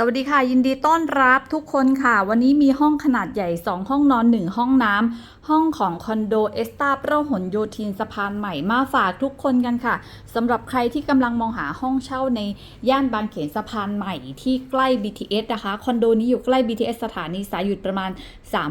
สวัสดีค่ะ ยินดีต้อนรับทุกคนค่ะ วันนี้มีห้องขนาดใหญ่ 2 ห้องนอน 1 ห้องน้ำห้องของคอนโดเอสตาเปร่าหนโยธินสะพานใหม่มาฝากทุกคนกันค่ะสำหรับใครที่กำลังมองหาห้องเช่าในย่านบางเขนสะพานใหม่ที่ใกล้ BTS นะคะคอนโดนี้อยู่ใกล้ BTS สถานีสายหยุดประมาณ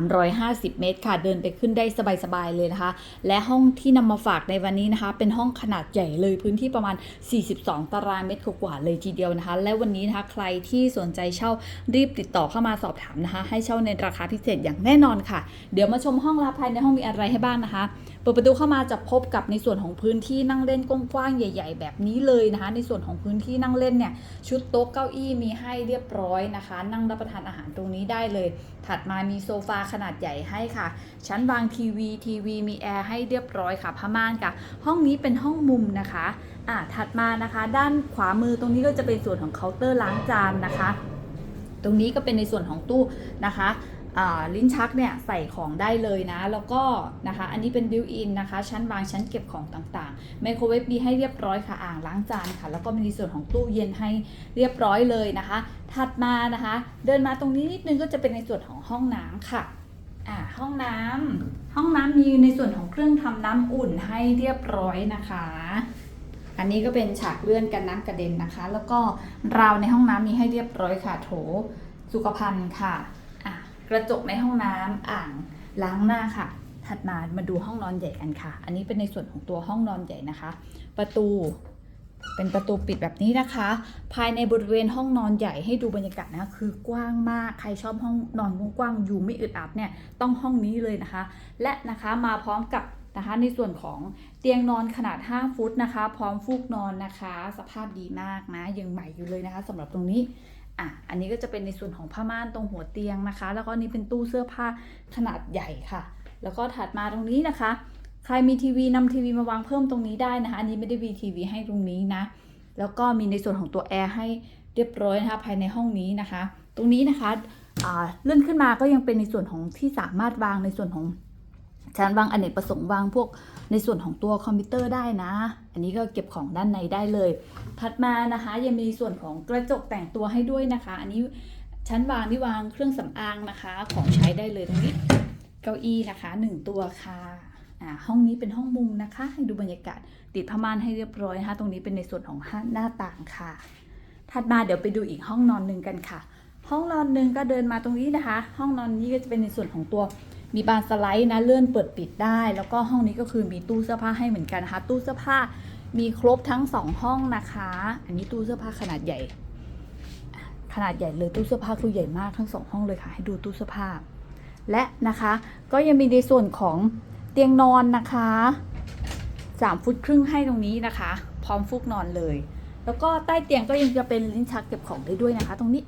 350 เมตร ค่ะเดินไปขึ้นได้สบายๆเลยนะคะ และห้องที่นำมาฝากในวันนี้นะคะ เป็นห้องขนาดใหญ่เลยพื้นที่ประมาณ 42 ตารางเมตรกว่าเลยทีเดียวนะคะ และวันนี้นะคะใครที่สนใจเช่ารีบติดต่อเข้ามาสอบถามนะคะ ให้เช่าในราคาพิเศษอย่างแน่นอนค่ะ เดี๋ยวมาชมห้องรับภายในห้องมีอะไรให้บ้างนะคะ ปิดประตูเข้ามาจะพบกับในส่วนของพื้นที่นั่งเล่นกว้างๆใหญ่ ๆ แบบนี้เลยนะคะ ในส่วนของพื้นที่นั่งเล่นเนี่ยชุดโต๊ะเก้าอี้มีให้เรียบร้อยนะคะ นั่งรับประทานอาหารตรงนี้ได้เลย ถัดมามีโซฟาขนาดใหญ่ให้ค่ะ ชั้นวางทีวีทีวีมีแอร์ให้เรียบร้อยค่ะผ้าม่านค่ะ ห้องนี้เป็นห้องมุมนะคะอ่าถัดมานะคะ ด้านขวามือตรงนี้ก็จะเป็นส่วนของเคาน์เตอร์ล้างจานนะคะ ตรงนี้ก็เป็นในส่วนของตู้นะคะ ลิ้นชักเนี่ยใส่ของได้เลยนะ แล้วก็นะคะ อันนี้เป็นบิวอินนะคะ ชั้นวางชั้นเก็บของต่างๆไมโครเวฟมีให้เรียบร้อยค่ะอ่างล้างจานค่ะ แล้วก็มีในส่วนของตู้เย็นให้เรียบร้อยเลยนะคะ ถัดมานะคะ เดินมาตรงนี้นิดนึงก็จะเป็นในส่วนของห้องน้ำค่ะอ่าห้องน้ำห้องน้ำมีในส่วนของเครื่องทำน้ำอุ่นให้เรียบร้อยนะคะ อันนี้ก็เป็นฉากเลื่อนกันน้ำกระเด็นนะคะ แล้วก็ราวในห้องน้ำมีให้เรียบร้อยค่ะ โถสุขภัณฑ์ค่ะ กระจกในห้องน้ำอ่างล้างหน้าค่ะ ถัดมามาดูห้องนอนใหญ่กันค่ะ อันนี้เป็นในส่วนของตัวห้องนอนใหญ่นะคะ ประตูเป็นประตูปิดแบบนี้นะคะ ภายในบริเวณห้องนอนใหญ่ให้ดูบรรยากาศนะคะคือกว้างมาก ใครชอบห้องนอนกว้างๆอยู่ไม่อึดอัดเนี่ยต้องห้องนี้เลยนะคะ และนะคะมาพร้อมกับนะคะในส่วนของเตียงนอนขนาด 5 ฟุตนะคะ พร้อมฟูกนอนนะคะ สภาพดีมากนะยังใหม่อยู่เลยนะคะสำหรับตรงนี้ อะอันนี้ก็จะเป็นในส่วนของผ้าม่านตรงหัวเตียงนะคะ แล้วก็นี้เป็นตู้เสื้อผ้าขนาดใหญ่ค่ะ แล้วก็ถัดมาตรงนี้นะคะ ใครมีทีวีนำทีวีมาวางเพิ่มตรงนี้ได้นะคะอันนี้ไม่ได้มีทีวีให้ตรงนี้นะ แล้วก็มีในส่วนของตัวแอร์ให้เรียบร้อยนะคะภายในห้องนี้นะคะ ตรงนี้นะคะเลื่อนขึ้นมาก็ยังเป็นในส่วนของที่สามารถวางในส่วนของ ชั้นวางอเนกประสงค์วางพวกในส่วนของตัวคอมพิวเตอร์ได้นะ อันนี้ก็เก็บของด้านในได้เลย ถัดมานะคะยังมีส่วนของกระจกแต่งตัวให้ด้วยนะคะ อันนี้ชั้นวางที่วางเครื่องสำอางนะคะ ของใช้ได้เลยตรงนี้ เก้าอี้นะคะหนึ่งตัวค่ะอ่าห้องนี้เป็นห้องมุมนะคะ ให้ดูบรรยากาศติดผ้าม่านให้เรียบร้อยนะคะตรงนี้เป็นในส่วนของหน้าต่างค่ะ ถัดมาเดี๋ยวไปดูอีกห้องนอนหนึ่งกันค่ะ ห้องนอนหนึ่งก็เดินมาตรงนี้นะคะ ห้องนอนนี้ก็จะเป็นในส่วนของตัว มีบานสไลด์นะเลื่อนเปิดปิดได้ แล้วก็ห้องนี้ก็คือมีตู้เสื้อผ้าให้เหมือนกันนะคะตู้เสื้อผ้ามีครบทั้งสองห้องนะคะ อันนี้ตู้เสื้อผ้าขนาดใหญ่ ขนาดใหญ่เลยตู้เสื้อผ้าคือใหญ่มากทั้งสองห้องเลยค่ะ ให้ดูตู้เสื้อผ้า และนะคะก็ยังมีในส่วนของเตียงนอนนะคะ3ฟุตครึ่งให้ตรงนี้นะคะ พร้อมฟูกนอนเลย แล้วก็ใต้เตียงก็ยังจะเป็นลิ้นชักเก็บของได้ด้วยนะคะ ตรงนี้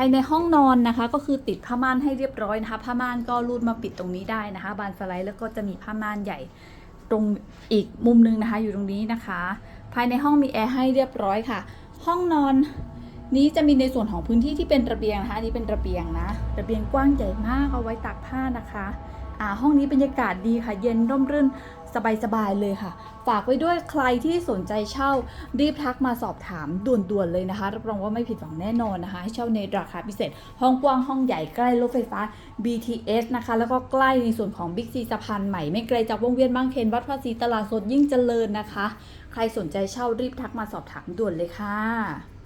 ภายในห้องนอนนะคะ ก็คือติดผ้าม่านให้เรียบร้อยนะคะ ผ้าม่านก็รูดมาปิดตรงนี้ได้นะคะ บานสไลด์แล้วก็จะมีผ้าม่านใหญ่ตรงอีกมุมหนึงนะคะ อยู่ตรงนี้นะคะ ภายในห้องมีแอร์ให้เรียบร้อยค่ะ ห้องนอนนี้จะมีในส่วนของพื้นที่ที่เป็นระเบียงนะคะอันนี้เป็นระเบียงนะ ระเบียงกว้างใหญ่มากเอาไว้ตากผ้านะคะ ห้องนี้บรรยากาศดีค่ะ เย็นร่มรื่นสบายๆเลยค่ะ ฝากไว้ด้วยใครที่สนใจเช่า รีบทักมาสอบถามด่วนๆเลยนะคะ รับรองว่าไม่ผิดหวังแน่นอนนะคะ ให้เช่าในราคาพิเศษ ห้องกว้างห้องใหญ่ใกล้รถไฟฟ้า BTS นะคะ แล้วก็ใกล้ในส่วนของ Big C สะพานใหม่ไม่ไกลจากวงเวียนบางเขนวัดภาษีตลาดสดยิ่งเจริญนะคะ ใครสนใจเช่ารีบทักมาสอบถามด่วนเลยค่ะ